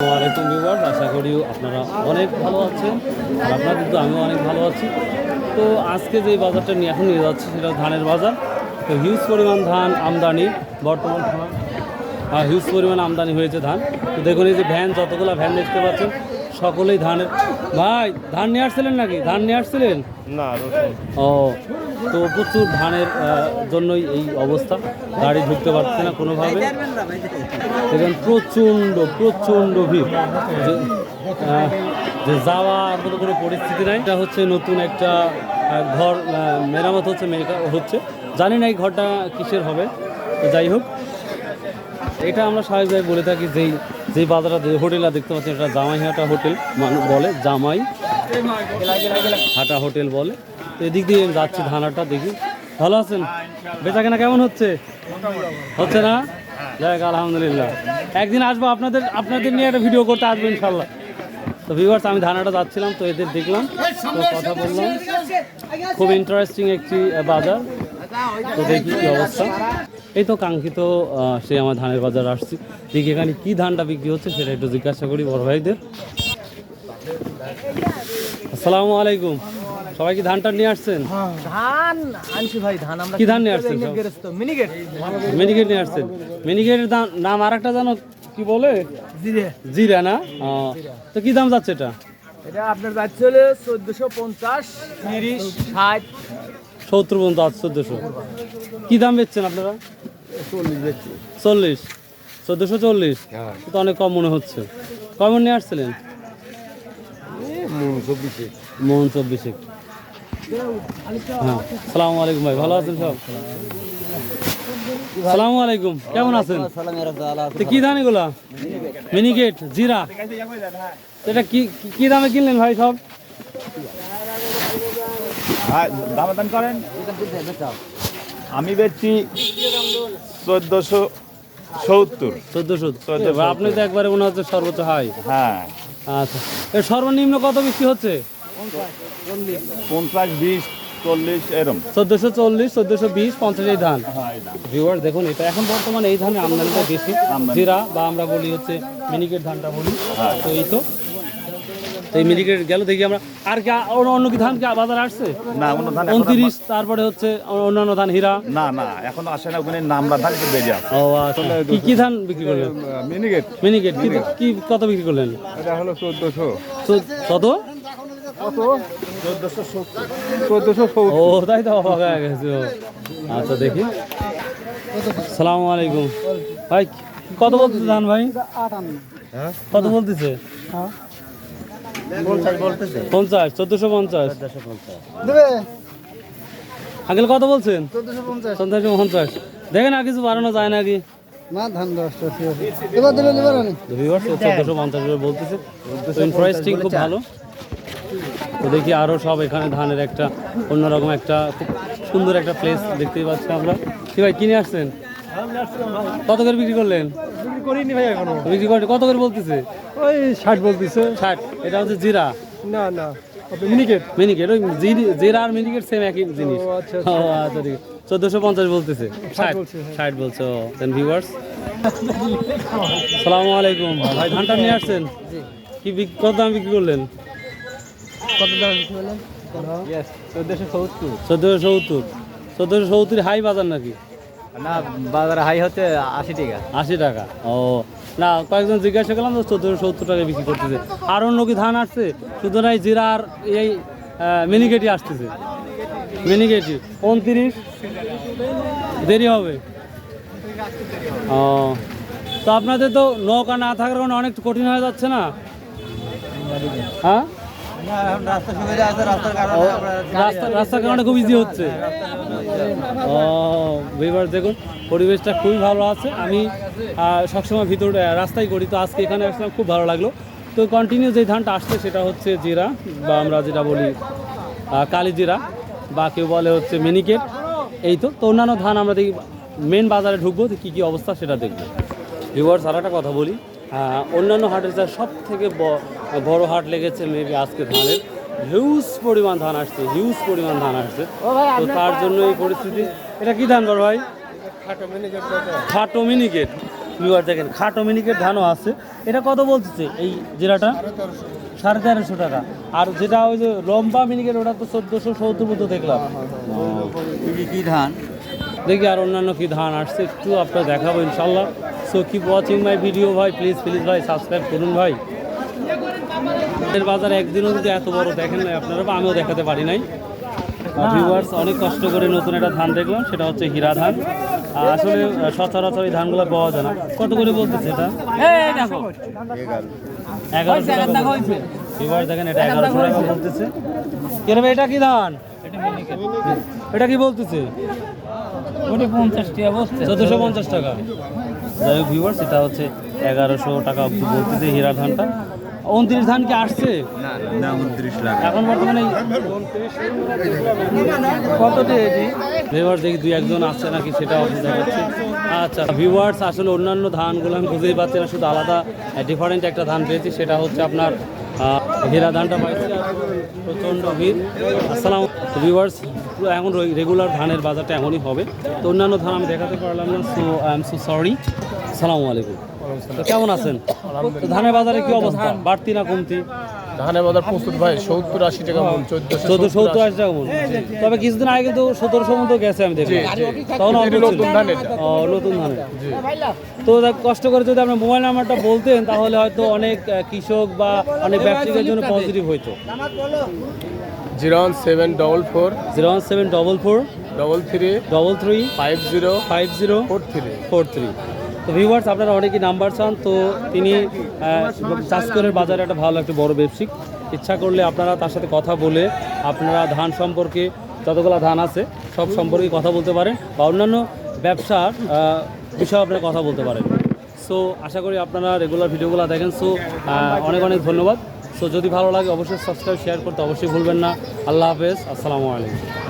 Viewers আশা করি আপনারা অনেক ভালো আছেন আর আপনারা কিন্তু আমিও অনেক ভালো আছি। তো আজকে যে বাজারটা নিয়ে এখন নিয়ে যাচ্ছি সেটা ধানের বাজার। তো হিউজ পরিমাণ ধান আমদানি বর্তমান হিউজ পরিমাণ আমদানি হয়েছে ধান। তো দেখুন এই যে ভ্যান যতগুলো ভ্যান দেখতে পাচ্ছেন সকলেই ধানের ভাই ধান নিয়ে আসছিলেন নাকি? ধান নিয়ে আসছিলেন? না ও তো প্রচুর ধানের জন্যই এই অবস্থা। গাড়ি ঢুকতে পারছে না কোনোভাবে। দেখেন প্রচণ্ড প্রচণ্ড ভিড়। যে যাওয়ার মতো কোনো পরিস্থিতি নাই। এটা হচ্ছে নতুন একটা ঘর মেরামত হচ্ছে হচ্ছে। জানি না এই ঘরটা কিসের হবে। তো যাই হোক। এটা আমরা স্বাভাবিকভাবে বলে থাকি যেই যেই বাজারটা যে হোটেলটা দেখতে পাচ্ছেন, এটা জামাই হাটা হোটেল মানুষ বলে জামাই হাটা হোটেল বলে। তো এদিক দিয়ে যাচ্ছি ধানাটা দেখি। ভালো আছেন? বেচা কেনা কেমন হচ্ছে? হচ্ছে না? যাক, আলহামদুলিল্লাহ। একদিন আসব আপনাদের আপনাদের নিয়ে একটা ভিডিও করতে আসব ইনশাল্লাহ। তো ভিউয়ার্স আমি ধানাটা যাচ্ছিলাম, তো এদের দেখলাম, তো কথা বললাম। খুব ইন্টারেস্টিং একটি বাজার। তো দেখি কি অবস্থা। এই তো কাঙ্ক্ষিত সে আমার ধানের বাজার আসছি। দেখি এখানে কি ধানটা বিক্রি হচ্ছে সেটা একটু জিজ্ঞাসা করি বড় ভাইদের। আসসালামু আলাইকুম। সবাই কি ধানটা নিয়ে আসছেন? ধান আনছি ভাই ধান আমরা কি ধান নিয়ে আসছেন? মিনিকেট মিনিকেট নিয়ে আসছেন। মিনিকেটের নাম আর একটা জানো কি বলে? জিরে। জিরা না? তো কি দাম যাচ্ছে এটা? এটা আপনার যাচ্ছে হলে চোদ্দশো পঞ্চাশ তিরিশ ষাট। সত্তর পর্যন্ত আছে চোদ্দোশো কি দাম বেচছেন আপনারা? চল্লিশ চোদ্দোশো চল্লিশ। হ্যাঁ। তো অনেক কম মনে হচ্ছে। কমন নিয়ে আসছিলেন? মোহন চব্বিশে। হ্যাঁ। সালামু আলাইকুম ভাই ভালো আছেন সব? সালামু আলাইকুম। কেমন আছেন? তো কি ধান এগুলা? মিনিকেট জিরা। এটা কি- কি দামে কিনলেন ভাই সব? দাম দাম করেন। আমি বেচছি চোদ্দশো সত্তর। চোদ্দোশো। আপনি তো একবারে মনে হচ্ছে সর্বোচ্চ হাই। হ্যাঁ। আচ্ছা। এর সর্বনিম্ন কত বিক্রি হচ্ছে? পঞ্চাশ বিশ চল্লিশ এরম। চোদ্দোশো চল্লিশ চোদ্দোশো বিশ পঞ্চাশ এই ধান। ভিউয়ার দেখুন এটা এখন বর্তমানে এই ধানের আমদানিটা বেশি। জিরা বা আমরা বলি হচ্ছে মিনিকেট ধানটা বলি। তো এই তো। তো এই মিনিকেট গেল দেখি আমরা। আর কি অন্য অন্য কি ধান কি বাজার আসছে? না অন্য ধান উনত্রিশ তারপরে হচ্ছে অন্যান্য ধান হীরা? না না এখনও আসে না ওখানে নামরা ধান একটু বেরিয়ে আসে। ও আচ্ছা। কি কি ধান বিক্রি করলেন? মিনিকেট। মিনিকেট কি কি কত বিক্রি করলেন? এটা হলো চোদ্দশো। কত? ও তাই তো অবাক হয়ে গেছে ও। আচ্ছা দেখি। সালামু আলাইকুম। ভাই কত বলতেছে ধান ভাই? কত বলতেছে? পঞ্চাশ চোদ্দশো পঞ্চাশ। আগে কত বলছেন? চোদ্দশো পঞ্চাশ। দেখেন আর কিছু বাড়ানো যায় নাকি? না ধান চোদ্দশো পঞ্চাশ বলতেছে। ইন্টারেস্টিং খুব ভালো। তো দেখি আরও সব এখানে ধানের একটা অন্যরকম একটা খুব সুন্দর একটা প্লেস দেখতেই পাচ্ছি আমরা। কি ভাই কিনে আসছেন? কত করে বিক্রি করলেন? করিনি ভাই এখনও। বিক্রি কত করে বলতেছে? ওই ষাট বলতেছে। ষাট? এটা হচ্ছে জিরা। না না। মিনিকেট মিনিকেট ওই জিরা আর মিনিকেট সেম একই জিনিস। ও, আচ্ছা, আচ্ছা। ঠিক চোদ্দোশো পঞ্চাশ বলতেছে। ষাট বলছে, হ্যাঁ। ষাট বলছে দেন ভিউয়ার্স সালামু আলাইকুম। ভাই ধানটা নিয়ে আসছেন? কি কত দাম বিক্রি করলেন? কত দাম বিক্রি করলেন? চোদ্দশো সত্তর। চোদ্দোশো সত্তর। চোদ্দোশো সত্তর হাই বাজার নাকি? না, বাজার হাই হচ্ছে আশি টাকা। আশি টাকা। ও, না, কয়েকজন জিজ্ঞাসা করলাম তো চোদ্দোশো সত্তর টাকা বিক্রি করতেছে। আর অন্য কি ধান আসছে? শুধু নাই জিরা আর এই মিনিকেটি আসতেছে। মিনিকেটি উনত্রিশ। দেরি হবে। ও, তো আপনাদের তো নৌকা না থাকার কারণে অনেক কঠিন হয়ে যাচ্ছে না? হ্যাঁ? খুব ইজি হচ্ছে। ও, এবার দেখুন, পরিবেশটা খুবই ভালো আছে। আমি সবসময় ভিতরে রাস্তায় করি, তো আজকে এখানে আসলাম, খুব ভালো লাগল। তো কন্টিনিউ যে ধানটা আসছে, সেটা হচ্ছে জিরা, বা আমরা যেটা বলি কালি জিরা, বা কেউ বলে হচ্ছে মিনিকেট এই তো তো অন্যান্য ধান আমরা দেখি মেন বাজারে ঢুকবো, তো কী কী অবস্থা সেটা দেখব। ভিউয়ার্স আর একটা কথা বলি অন্যান্য হাটের যা সব থেকে বড় হাট লেগেছে মেবি আজকে ধানের। হিউজ পরিমাণ ধান আসছে হিউজ পরিমাণ ধান আসছে। তো তার জন্য এই পরিস্থিতি। এটা কি ধান বড় ভাই? খাটো মিনিকেট ভিউয়ার দেখেন খাটো মিনিকেট ধানও আছে। এটা কত বলতেছে এই জেলাটা সাড়ে তেরোশো। টাকা। আর যেটা ওই যে লম্বা মিনিকেট ওটা তো চোদ্দোশো সত্তর মতো দেখলাম। কি ধান? দেখি আর অন্যান্য কি ধান আসছে একটু আপনার দেখাবো ইনশাল্লাহ। So keep watching my video ভাই প্লিজ প্লিজ ভাই সাবস্ক্রাইব করুন ভাই। এর বাজার একদিনও যদি এত বড় দেখেন নাই আপনারা বা আমিও দেখাতে পারি নাই। ভিউয়ার্স অনেক কষ্ট করে নতুন একটা ধান দেখলাম সেটা হচ্ছে হীরা ধান। আসলে সচরাচর এই ধানগুলো পাওয়া যায় না। কত করে বলতেছে এটা? এগারোশো টাকা ভিউয়ার্স দেখেন এটা এগারোশো টাকা বলতেছে। কেন এটা কি ধান? এটা কি বলতেছে? চোদ্দোশো পঞ্চাশ টাকা। যাই হোক ভিউয়ার্স এটা হচ্ছে এগারোশো টাকা বলতেছে হীরা ধানটা। উনত্রিশ ধান কি আসছে? না উনত্রিশ লাখ। এখন বর্তমানে কত দিয়েছি ভিউয়ার্স দেখি দুই একজন আসছে নাকি সেটা অসুবিধা হচ্ছে। আচ্ছা ভিউয়ার্স আসলে অন্যান্য ধানগুলো আমি বুঝতেই পারছি না শুধু আলাদা ডিফারেন্ট একটা ধান পেয়েছি সেটা হচ্ছে আপনার হীরা ধানটা পাইছি প্রচণ্ড ভিড়। আসসালাম ভিউয়ার্স এখন রেগুলার ধানের বাজারটা এমনই হবে। তো অন্যান্য ধান আমি দেখাতে পারলাম না so I am so sorry সালামু আলাইকুম। তো কেমন আছেন? তো ধানের বাজারে কি অবস্থা? বাড়তি না কমতি? ধানের বাজার প্রস্তুত ভাই সত্তর আশি টাকা মন চোদ্দ সত্তর আশি টাকা মন। তবে কিছুদিন আগে কিন্তু সতেরোশো মতো গেছে আমি দেখলাম। তখন নতুন ধান নতুন ধানের। তো দেখ, কষ্ট করে যদি আপনার মোবাইল নাম্বারটা বলতেন তাহলে হয়তো অনেক কৃষক বা অনেক ব্যবসায়ীদের জন্য পজিটিভ হইতো। Zero one seven double four. Zero one seven double four. Double three. Double three. Five zero. Five zero. Four three. Four three. তো ভিউয়ার্স আপনারা অনেকেই নাম্বার চান, তো তিনি চাষকরের বাজারে একটা ভালো একটা বড় ব্যবসায়িক। ইচ্ছা করলে আপনারা তার সাথে কথা বলে, আপনারা ধান সম্পর্কে যতগুলো ধান আছে, সব সম্পর্কে কথা বলতে পারেন বা অন্যান্য ব্যবসার বিষয়ে আপনারা কথা বলতে পারেন। সো আশা করি আপনারা রেগুলার ভিডিওগুলো দেখেন। সো অনেক অনেক ধন্যবাদ। সো যদি ভালো লাগে অবশ্যই সাবস্ক্রাইব শেয়ার করতে অবশ্যই ভুলবেন না। আল্লাহ হাফেজ। আসসালামু আলাইকুম।